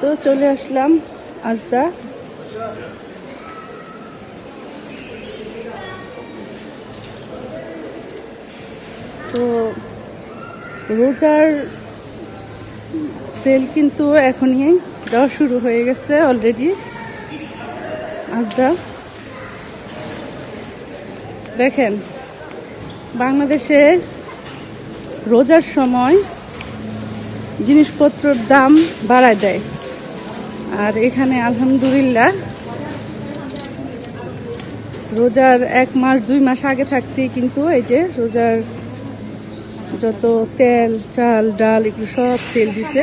তো চলে আসলাম আজদা। তো রোজার সেল কিন্তু এখনই দেওয়া শুরু হয়ে গেছে অলরেডি আজদা, দেখেন, বাংলাদেশে রোজার সময় জিনিসপত্রর দাম বাড়ায় দেয়। আর এখানে আলহামদুলিল্লাহ রোজার এক মাস দুই মাস আগে থাকতেই কিন্তু এই যে রোজার যত তেল চাল ডাল এগুলো সব সেল দিছে।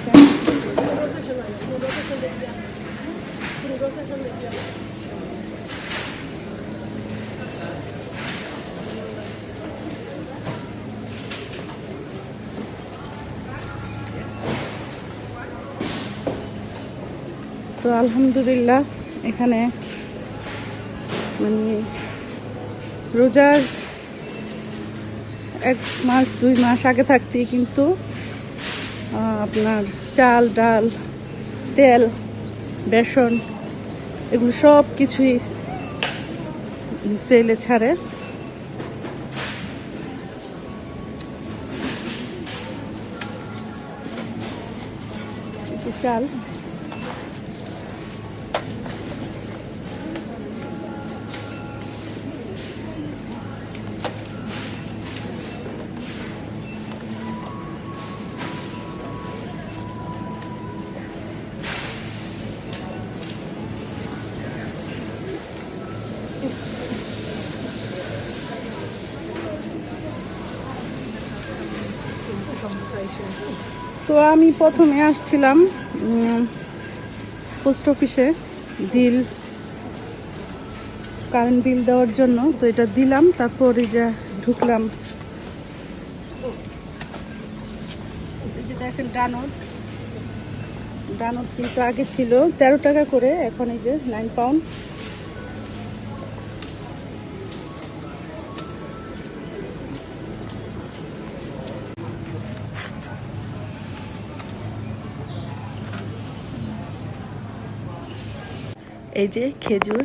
Thank যে, তো আলহামদুলিল্লাহ, এখানে মানে রোজার এক মাস, দুই মাস আগে থাকতেই কিন্তু আপনার চাল, ডাল, তেল, বেসন এগুলো সব কিছুই সেলে ছাড়ে। চাল। তো আমি প্রথমে আসছিলাম পোস্ট অফিসে বিল, কারেন্ট বিল দেওয়ার জন্য, তো এটা দিলাম, তারপর যে ঢুকলাম। দেখেন ডানট ডানট কিন্তু আগে ছিল, তেরো টাকা করে, এখন এই যে নাইন পাউন্ড এই যে খেজুর,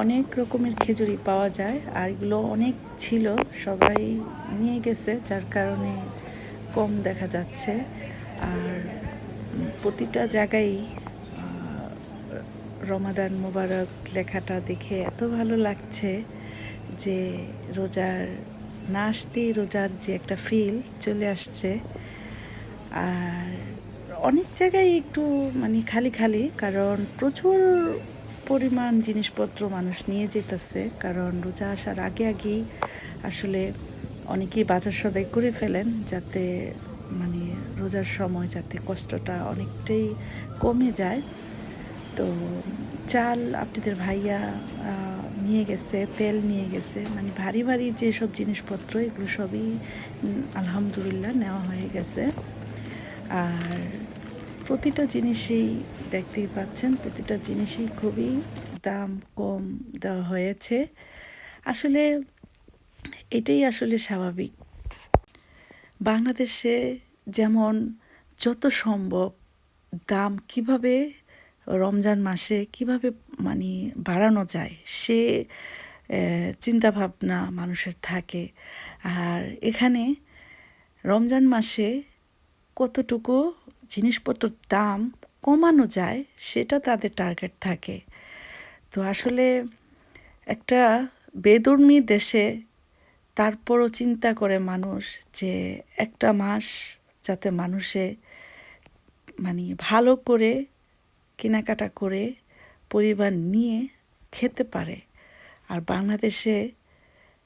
অনেক রকমের খেজুরি পাওয়া যায়। আর এগুলো অনেক ছিল, সবাই নিয়ে গেছে, যার কারণে কম দেখা যাচ্ছে। আর প্রতিটা জায়গায় রমাদান মোবারক লেখাটা দেখে এত ভালো লাগছে যে রোজার, না আসতেই রোজার যে একটা ফিল চলে আসছে। আর অনেক জায়গায় একটু মানে খালি খালি, কারণ প্রচুর পরিমাণ জিনিসপত্র মানুষ নিয়ে যেতেছে, কারণ রোজা আসার আগে আগেই আসলে অনেকেই বাজার সদাই করে ফেলেন যাতে মানে রোজার সময় যাতে কষ্টটা অনেকটাই কমে যায়। তো চাল আপনাদের ভাইয়া নিয়ে গেছে, তেল নিয়ে গেছে মানে ভারী ভারী যেসব জিনিসপত্র এগুলো সবই আলহামদুলিল্লাহ নেওয়া হয়ে গেছে। আর প্রতিটা জিনিসেই দেখতেই পাচ্ছেন, প্রতিটা জিনিসই খুবই দাম কম দেওয়া হয়েছে। আসলে এটাই আসলে স্বাভাবিক। বাংলাদেশে যেমন যত সম্ভব দাম কীভাবে রমজান মাসে কীভাবে মানে বাড়ানো যায়, সে চিন্তাভাবনা মানুষের থাকে। আর এখানে রমজান মাসে কতটুকু জিনিসপত্রের দাম কমানো যায়, সেটা তাদের টার্গেট থাকে। তো আসলে একটা বেদর্মী দেশে তারপরও চিন্তা করে মানুষ যে একটা মাস যাতে মানুষে মানে ভালো করে কেনাকাটা করে পরিবার নিয়ে খেতে পারে। আর বাংলাদেশে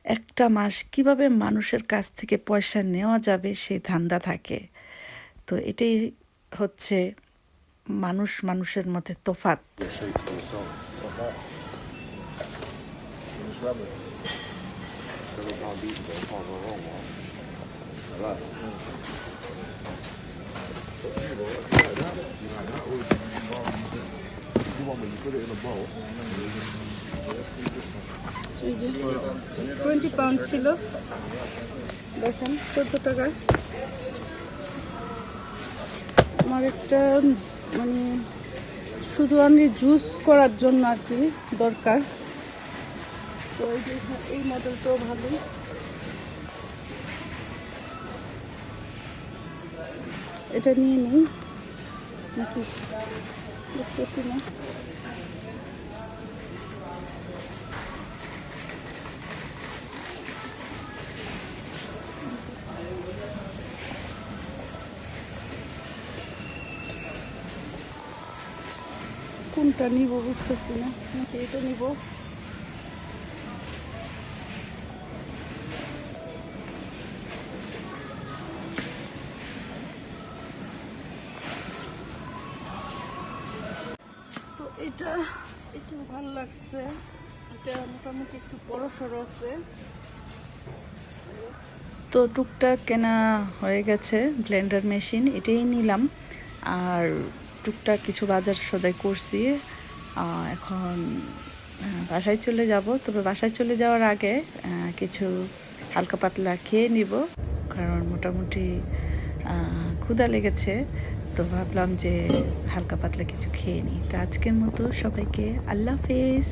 একটা মাস কীভাবে মানুষের কাছ থেকে পয়সা নেওয়া যাবে সেই ধান্দা থাকে। তো এটাই হচ্ছে মানুষ মানুষের মধ্যে তোফাত টোয়েন্টি পাউন্ড ছিল। দেখেন চোদ্দ টাকা আমার একটা মানে শুধু আমি জুস করার জন্য আর কি দরকার। তো এই মডেলটাও ভালো। এটা নিয়ে নিই। নাকি বুঝতেছি না। কোনটা নিব বুঝতেছি না এটা নিব তো এটা একটু ভালো লাগছে। এটা মোটামুটি একটু বড় সড়ো আছে। তো টুকটাক কেনা হয়ে গেছে ব্লেন্ডার মেশিন, এটাই নিলাম। আর টুকটাক কিছু বাজার সদাই করছি। এখন বাসায় চলে যাব। তবে বাসায় চলে যাওয়ার আগে কিছু হালকা পাতলা খেয়ে নিব। কারণ মোটামুটি ক্ষুধা লেগেছে। তো ভাবলাম যে হালকা পাতলা কিছু খেয়ে নিই। তো আজকের মতো সবাইকে আল্লাহ হাফেজ।